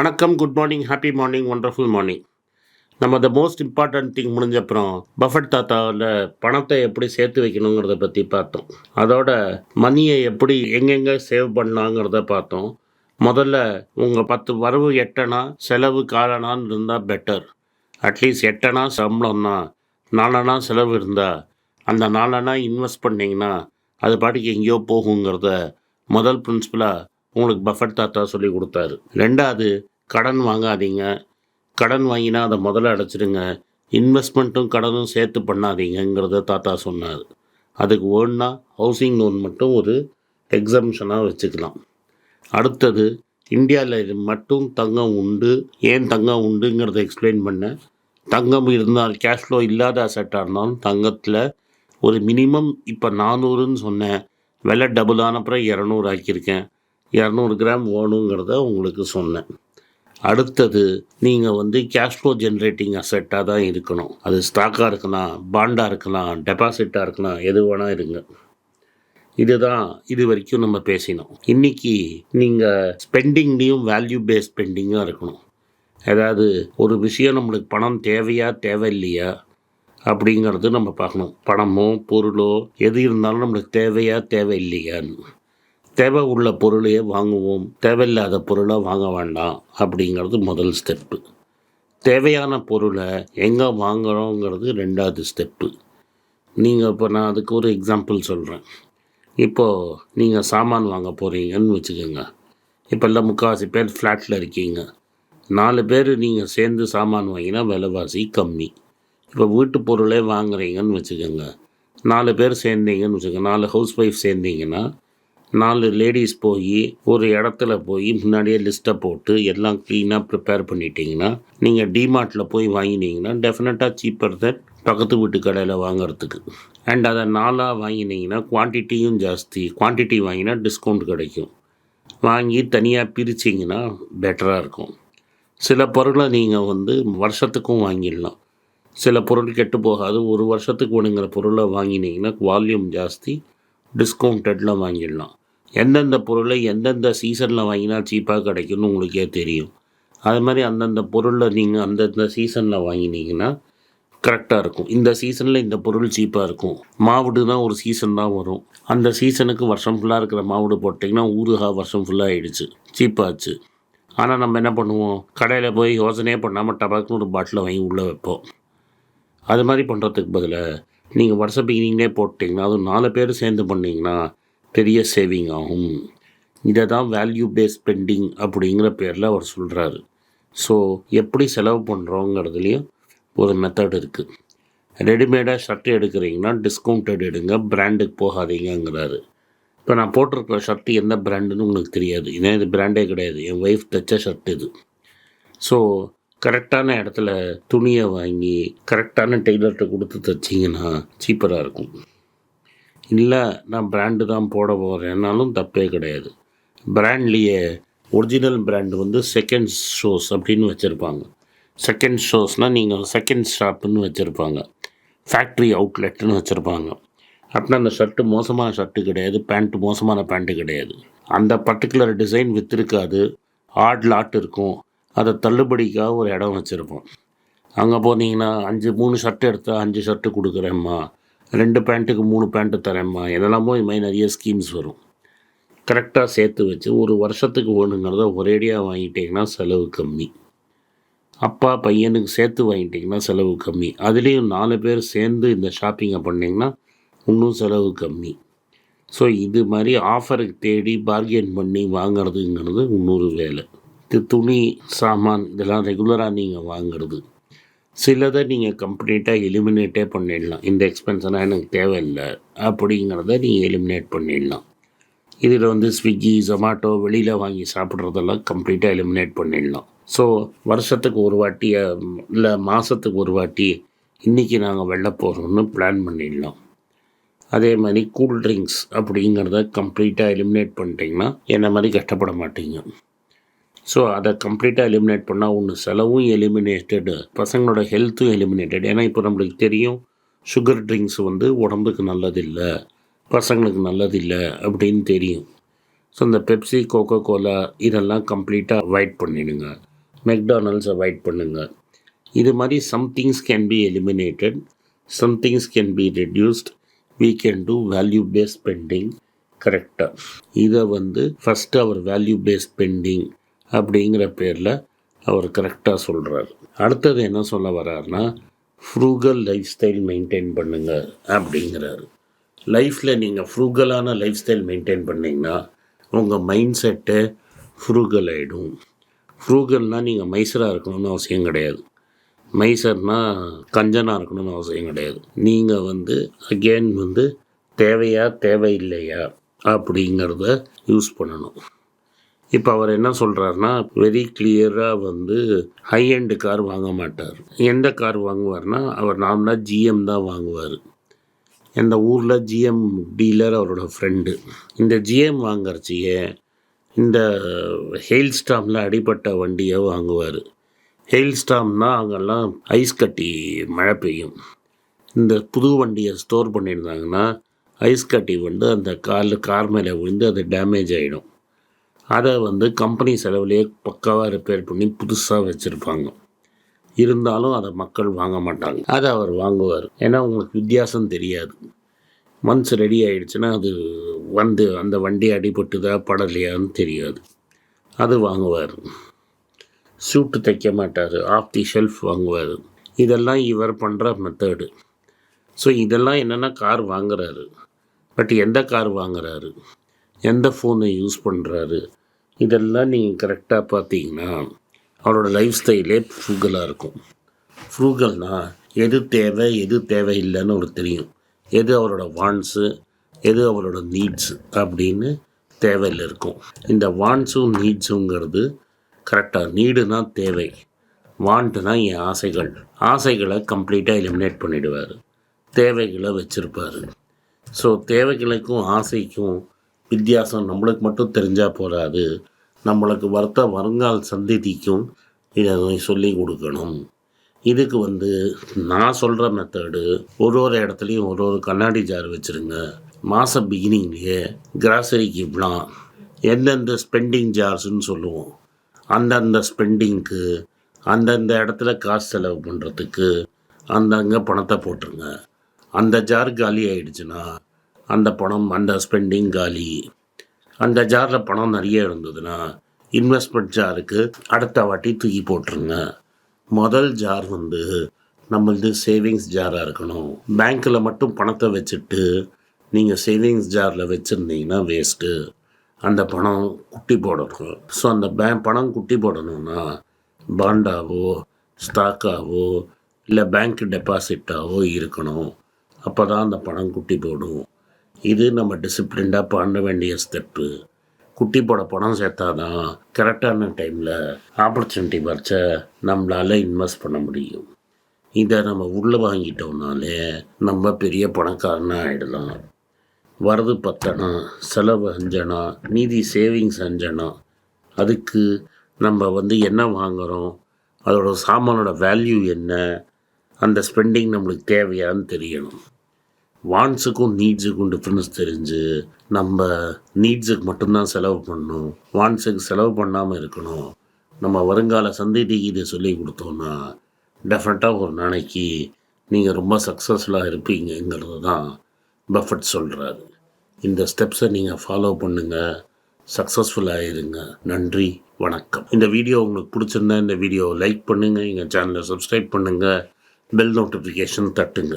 வணக்கம் good morning happy morning wonderful morning நம்ம the most important thing முடிஞ்ச அப்புறம் பஃபட் தாத்தாவில் பணத்தை எப்படி சேர்த்து வைக்கணுங்கிறத பற்றி பார்த்தோம். அதோட மணியை எப்படி எங்கெங்கே சேவ் பண்ணாங்கிறத பார்த்தோம். முதல்ல உங்கள் பத்து வரவு எட்டனா செலவு காலனான்னு இருந்தால் பெட்டர் அட்லீஸ்ட் எட்டனா சம்பளம்னா நாலனா செலவு இருந்தால் அந்த நாலனா இன்வெஸ்ட் பண்ணிங்கன்னா அது பாட்டுக்கு எங்கேயோ போகுங்கிறத முதல் பிரின்சிபலாக உங்களுக்கு பஃபட் தாத்தா சொல்லி கொடுத்தாரு. ரெண்டாவது கடன் வாங்காதீங்க. கடன் வாங்கினா அதை முதல்ல அடைச்சிடுங்க. இன்வெஸ்ட்மெண்ட்டும் கடனும் சேர்த்து பண்ணாதீங்கங்கிறத தாத்தா சொன்னார். அதுக்கு வேணுன்னா ஹவுசிங் லோன் மட்டும் ஒரு எக்ஸம்ஷனாக வச்சுக்கலாம். அடுத்தது இந்தியாவில் மட்டும் தங்கம் உண்டு. ஏன் தங்கம் உண்டுங்கிறத எக்ஸ்பிளைன் பண்ணேன் தங்கம் இருந்தால் கேஷ் ஃப்ளோ இல்லாத அசட்டாக இருந்தாலும் தங்கத்தில் ஒரு மினிமம் இப்போ நானூறுன்னு சொன்னேன். விலை டபுள் ஆனப்புறம் இரநூறு ஆக்கியிருக்கேன். இரநூறு கிராம் வேணுங்கிறத உங்களுக்கு சொன்னேன். அடுத்தது நீங்கள் வந்து கேஷ் ஃப்ளோ ஜென்ரேட்டிங் அசெட்டாக தான் இருக்கணும். அது ஸ்டாக்காக இருக்கலாம் பாண்டாக இருக்கலாம் டெபாசிட்டாக இருக்கலாம் எது வேணால் இருங்க. இதுதான் இது வரைக்கும் நம்ம பேசினோம். இன்றைக்கி நீங்கள் ஸ்பெண்டிங்லேயும் வேல்யூ பேஸ் ஸ்பெண்டிங்காக இருக்கணும். அதாவது ஒரு விஷயம் நம்மளுக்கு பணம் தேவையா தேவையில்லையா அப்படிங்கிறது நம்ம பார்க்கணும். பணமோ பொருளோ எது இருந்தாலும் நம்மளுக்கு தேவையா தேவையில்லையான்னு. தேவை உள்ள பொருளையே வாங்குவோம். தேவையில்லாத பொருளை வாங்க வேண்டாம். அப்படிங்கிறது முதல் ஸ்டெப்பு தேவையான பொருளை எங்கே வாங்குகிறோங்கிறது ரெண்டாவது ஸ்டெப்பு நீங்கள் இப்போ நான் அதுக்கு ஒரு எக்ஸாம்பிள் சொல்கிறேன் இப்போது நீங்கள் சாமான் வாங்க போகிறீங்கன்னு வச்சுக்கோங்க. இப்போல்லாம் முக்கால்வாசி பேர் ஃப்ளாட்டில் இருக்கீங்க. நாலு பேர் நீங்கள் சேர்ந்து சாமான் வாங்கினா விலைவாசி கம்மி. இப்போ வீட்டு பொருளே வாங்குறீங்கன்னு வச்சுக்கோங்க. நாலு பேர் சேர்ந்தீங்கன்னு வச்சுக்கோங்க. நாலு ஹவுஸ் ஒய்ஃப் சேர்ந்தீங்கன்னா நாலு லேடிஸ் போய் ஒரு இடத்துல போய் முன்னாடியே லிஸ்ட்டை போட்டு எல்லாம் க்ளீனாக ப்ரிப்பேர் பண்ணிட்டீங்கன்னா நீங்கள் டிமார்ட்டில் போய் வாங்கினீங்கன்னா டெஃபினட்டாக சீப்பர் தென் பக்கத்து வீட்டு கடையில் வாங்குறதுக்கு. அண்ட் அதை நாலாக வாங்கினீங்கன்னா குவான்டிட்டியும் ஜாஸ்தி. குவான்டிட்டி வாங்கினா டிஸ்கவுண்ட் கிடைக்கும். வாங்கி தனியாக பிரிச்சிங்கன்னா பெட்டராக இருக்கும். சில பொருளை நீங்கள் வந்து வருஷத்துக்கும் வாங்கிடலாம். சில பொருள் கெட்டு போகாது. ஒரு வருஷத்துக்கு வேணுங்கிற பொருளை வாங்கினீங்கன்னா வால்யூம் ஜாஸ்தி. டிஸ்கவுண்டடில் வாங்கிடலாம். எந்தெந்த பொருளை எந்தெந்த சீசனில் வாங்கினா சீப்பாக கிடைக்கும்னு உங்களுக்கே தெரியும். அது மாதிரி அந்தந்த பொருளை நீங்கள் அந்தந்த சீசனில் வாங்கினீங்கன்னா கரெக்டாக இருக்கும். இந்த சீசனில் இந்த பொருள் சீப்பாக இருக்கும். மாவுடு தான் ஒரு சீசன் தான் வரும். அந்த சீசனுக்கு வருஷம் ஃபுல்லாக இருக்கிற மாவுடு போட்டிங்கன்னா ஊறுகாய் வருஷம் ஃபுல்லாக ஆயிடுச்சு. சீப்பாச்சு ஆனால் நம்ம என்ன பண்ணுவோம்? கடையில் போய் யோசனையே பண்ணாமல் டபாக்குன்னு ஒரு பாட்டில் வாங்கி உள்ளே வைப்போம். அது மாதிரி பண்ணுறதுக்கு பதிலாக நீங்கள் வருஷ பிகினிங்லேயே போட்டிங்கன்னா அதுவும் நாலு பேர் சேர்ந்து பண்ணிங்கன்னா பெரிய சேவிங் ஆகும். இதை தான் வேல்யூ பேஸ் ஸ்பெண்டிங் அப்படிங்கிற பேரில் அவர் சொல்கிறாரு ஸோ எப்படி செலவு பண்ணுறோங்கிறதுலையும் ஒரு மெத்தட் இருக்குது ரெடிமேடாக ஷர்ட் எடுக்கிறீங்கன்னா டிஸ்கவுண்டட் எடுங்க பிராண்டுக்கு போகாதீங்கிறாரு இப்போ நான் போட்டிருக்கிற ஷர்ட்டு எந்த பிராண்டுன்னு உங்களுக்கு தெரியாது. ஏன்னா இது பிராண்டே கிடையாது. என் ஒய்ஃப் தைச்ச ஷர்ட் இது. ஸோ கரெக்டான இடத்துல துணியை வாங்கி கரெக்டான டெய்லர்கிட்ட கொடுத்து தைச்சிங்கன்னா சீப்பராக இருக்கும். இல்லை நான் பிராண்டு தான் போட போகிறேன்னாலும் தப்பே கிடையாது. பிராண்ட்லேயே ஒரிஜினல் பிராண்டு வந்து செகண்ட் ஷோஸ் அப்படின்னு வச்சுருப்பாங்க. செகண்ட் ஷோஸ்னால் நீங்கள் செகண்ட் ஷாப்புன்னு வச்சுருப்பாங்க. ஃபேக்ட்ரி அவுட்லெட்டுன்னு வச்சுருப்பாங்க. அப்படின்னா அந்த ஷர்ட்டு மோசமான ஷர்ட்டு கிடையாது பேண்ட்டு மோசமான பேண்ட்டு கிடையாது. அந்த பர்டிகுலர் டிசைன் விற்றுருக்காது ஆட் லாட் இருக்கும். அதை தள்ளுபடிக்காக ஒரு இடம் வச்சுருப்போம். அங்கே போனீங்கன்னா அஞ்சு மூணு ஷர்ட் எடுத்தால் அஞ்சு ஷர்ட்டு கொடுக்குறேம்மா. ரெண்டு பேண்ட்டுக்கு மூணு பேண்ட்டு தரேம்மா. இதெல்லாமோ இது மாதிரி நிறைய ஸ்கீம்ஸ் வரும். கரெக்டாக சேர்த்து வச்சு ஒரு வருஷத்துக்கு வேணுங்கிறத ஒரேடியாக வாங்கிட்டீங்கன்னா செலவு கம்மி. அப்பா பையனுக்கு சேர்த்து வாங்கிட்டிங்கன்னா செலவு கம்மி. அதுலேயும் நாலு பேர் சேர்ந்து இந்த ஷாப்பிங்கை பண்ணிங்கன்னா இன்னும் செலவு கம்மி. ஸோ இது மாதிரி ஆஃபருக்கு தேடி பார்கெயின் பண்ணி வாங்குறதுங்கிறது இன்னொரு வேலை. இது துணி சாமான் இதெல்லாம் ரெகுலராக நீங்கள் வாங்குறது. சிலதை நீங்கள் கம்ப்ளீட்டாக எலிமினேட்டே பண்ணிடலாம். இந்த எக்ஸ்பென்ஸ்லாம் எனக்கு தேவையில்லை அப்படிங்கிறத நீங்கள் எலிமினேட் பண்ணிடலாம். இதில் வந்து ஸ்விக்கி ஜொமாட்டோ வெளியில் வாங்கி சாப்பிட்றதெல்லாம் கம்ப்ளீட்டாக எலிமினேட் பண்ணிடலாம். ஸோ வருஷத்துக்கு ஒரு வாட்டி இல்லை மாதத்துக்கு ஒரு வாட்டி இன்றைக்கி நாங்கள் வெளில போகிறோம்னு பிளான் பண்ணிடலாம். அதே மாதிரி கூல் ட்ரிங்க்ஸ் அப்படிங்கிறத கம்ப்ளீட்டாக எலிமினேட் பண்ணிட்டீங்கன்னா என்ன மாதிரி கஷ்டப்பட மாட்டீங்க. ஸோ அதை கம்ப்ளீட்டாக எலிமினேட் பண்ணால் ஒன்று செலவும் எலிமினேட்டடு பசங்களோட ஹெல்த்தும் எலிமினேட்டட் ஏன்னா இப்போ நம்மளுக்கு தெரியும் சுகர் ட்ரிங்க்ஸ் வந்து உடம்புக்கு நல்லதில்லை பசங்களுக்கு நல்லதில்லை அப்படின்னு தெரியும். ஸோ இந்த பெப்சி கோகோ கோலா இதெல்லாம் கம்ப்ளீட்டாக அவாய்ட் பண்ணிடுங்க. மெக்டானல்ஸ் அவாய்ட் பண்ணுங்கள் இது மாதிரி somethings can be eliminated somethings can be reduced we can do value base spending கரெக்டாக இதை வந்து ஃபஸ்ட்டு அவர் வேல்யூ பேஸ் ஸ்பெண்டிங் அப்படிங்கிற பேரில் அவர் கரெக்டாக சொல்கிறார் அடுத்தது என்ன சொல்ல வர்றாருன்னா ஃப்ரூகல் லைஃப் ஸ்டைல் மெயின்டைன் பண்ணுங்க அப்படிங்கிறாரு. லைஃப்பில் நீங்கள் ஃப்ரூகலான லைஃப் ஸ்டைல் மெயின்டைன் பண்ணிங்கன்னா உங்கள் மைண்ட் செட்டு ஃப்ரூகல் ஆகிடும் ஃப்ரூகல்னால் நீங்கள் மைசராக இருக்கணும்னு அவசியம் கிடையாது. மைசர்னால் கஞ்சனாக இருக்கணும்னு அவசியம் கிடையாது. நீங்கள் வந்து அகெயின் வந்து தேவையா தேவையில்லையா அப்படிங்கிறத யூஸ் பண்ணணும். இப்போ அவர் என்ன சொல்கிறாருன்னா வெரி கிளியராக வந்து ஹை எண்டு கார் வாங்க மாட்டார். எந்த கார் வாங்குவார்னா அவர் நார்மலாக ஜிஎம் தான் வாங்குவார். இந்த ஊரில் ஜிஎம் டீலர் அவரோட ஃப்ரெண்டு இந்த ஜிஎம் வாங்கறச்சியே இந்த ஹெயில் ஸ்டாமில் அடிப்பட்ட வண்டியை வாங்குவார். ஹெயில் ஸ்டாம்னால் அங்கெல்லாம் ஐஸ் கட்டி மழை பெய்யும். இந்த புது வண்டியை ஸ்டோர் பண்ணியிருந்தாங்கன்னா ஐஸ் கட்டி வந்து அந்த காலில் கார் மேலே விழுந்து அது டேமேஜ் ஆகிடும் அதை வந்து கம்பெனி செலவுலேயே பக்காவாக ரிப்பேர் பண்ணி புதுசாக வச்சுருப்பாங்க. இருந்தாலும் அதை மக்கள் வாங்க மாட்டாங்க. அதை அவர் வாங்குவார். ஏன்னா உங்களுக்கு வித்தியாசம் தெரியாது. மன்ஸ் ரெடி ஆகிடுச்சுன்னா அது வந்து அந்த வண்டி அடிபட்டுதா படலையான்னு தெரியாது. அது வாங்குவார். சூட்டு தைக்க மாட்டார். ஆஃப் தி ஷெல்ஃப் வாங்குவார். இதெல்லாம் இவர் பண்ணுற மெத்தடு ஸோ இதெல்லாம் என்னென்னா கார் வாங்குறாரு. பட் எந்த கார் வாங்குறாரு? எந்த ஃபோனை யூஸ் பண்ணுறாரு இதெல்லாம் நீங்கள் கரெக்டாக பார்த்தீங்கன்னா அவரோட லைஃப் ஸ்டைலே ஃப்ரூகலாக இருக்கும். ஃப்ரூகல்னால் எது தேவை எது தேவையில்லைன்னு அவருக்கு தெரியும். எது அவரோட வான்ஸு எது அவரோட நீட்ஸு அப்படின்னு தேவையில் இருக்கும். இந்த வாண்ட்ஸும் நீட்ஸுங்கிறது கரெக்டாக நீடுனா தேவை வாண்ட்டுனா என் ஆசைகள். ஆசைகளை கம்ப்ளீட்டாக எலிமினேட் பண்ணிவிடுவார் தேவைகளை வச்சுருப்பார். ஸோ தேவைகளுக்கும் ஆசைக்கும் வித்தியாசம் நம்மளுக்கு மட்டும் தெரிஞ்சால் போகாது நம்மளுக்கு வருத்த வருங்கால் சந்ததிக்கும் இதை சொல்லி கொடுக்கணும். இதுக்கு வந்து நான் சொல்கிற மெத்தடு ஒரு ஒரு இடத்துலையும் ஒரு ஒரு கண்ணாடி ஜார் வச்சுருங்க. மாத பிகினிங்லேயே கிராசரிக்கு இப்படிலாம் எந்தெந்த ஸ்பெண்டிங் ஜார்ஸ்ன்னு சொல்லுவோம். அந்தந்த ஸ்பெண்டிங்க்கு அந்தந்த இடத்துல காசு செலவு பண்ணுறதுக்கு அந்தங்கே பணத்தை போட்டுருங்க. அந்த ஜார் காலி ஆயிடுச்சுன்னா அந்த பணம் அந்த ஸ்பெண்டிங் காலி. அந்த ஜாரில் பணம் நிறைய இருந்ததுன்னா இன்வெஸ்ட்மெண்ட் ஜாருக்கு அடுத்த வாட்டி தூக்கி போட்டுருங்க. முதல் ஜார் வந்து நம்மளது சேவிங்ஸ் ஜாராக இருக்கணும். பேங்க்கில் மட்டும் பணத்தை வச்சுட்டு நீங்கள் சேவிங்ஸ் ஜாரில் வச்சுருந்தீங்கன்னா வேஸ்ட்டு அந்த பணம் குட்டி போடணும். ஸோ அந்த பே பணம் குட்டி போடணும்னா பாண்டாவோ ஸ்டாக்காவோ இல்லை பேங்க் டெபாசிட்டாவோ இருக்கணும். அப்போ தான் அந்த பணம் குட்டி போடும். இது நம்ம டிசிப்ளின்டாக பண்ண வேண்டிய ஸ்டெப்பு குட்டி போட பணம் சேர்த்தாதான் கரெக்டான டைமில் ஆப்பர்ச்சுனிட்டி வரைச்ச நம்மளால் இன்வெஸ்ட் பண்ண முடியும். இதை நம்ம உள்ளே வாங்கிட்டோம்னாலே நம்ம பெரிய பணக்காரனாக ஆகிடலாம் வரது பத்தனா செலவு அஞ்சனா மீதி சேவிங்ஸ் அஞ்சனா அதுக்கு நம்ம வந்து என்ன வாங்குகிறோம் அதோட சாமானோட வேல்யூ என்ன அந்த ஸ்பெண்டிங் நம்மளுக்கு தேவையான்னு தெரியணும். வான்ஸுக்கும் நீட்ஸுக்கும் டிஃப்ரென்ஸ் தெரிஞ்சு நம்ம நீட்ஸுக்கு மட்டும்தான் செலவு பண்ணணும். வான்ஸுக்கு செலவு பண்ணாமல் இருக்கணும். நம்ம வருங்கால சந்ததிக்கு இதை சொல்லி கொடுத்தோன்னா டெஃபினட்டாக ஒரு நாளைக்கு நீங்கள் ரொம்ப சக்ஸஸ்ஃபுல்லாக இருப்பீங்கங்கிறது தான் பஃபட் சொல்கிறாரு இந்த ஸ்டெப்ஸை நீங்கள் ஃபாலோ பண்ணுங்கள் சக்ஸஸ்ஃபுல்லாக இருங்க நன்றி வணக்கம். இந்த வீடியோ உங்களுக்கு பிடிச்சிருந்தா இந்த வீடியோவை லைக் பண்ணுங்கள் எங்கள் சேனலை சப்ஸ்கிரைப் பண்ணுங்கள் பெல் நோட்டிஃபிகேஷன் தட்டுங்க.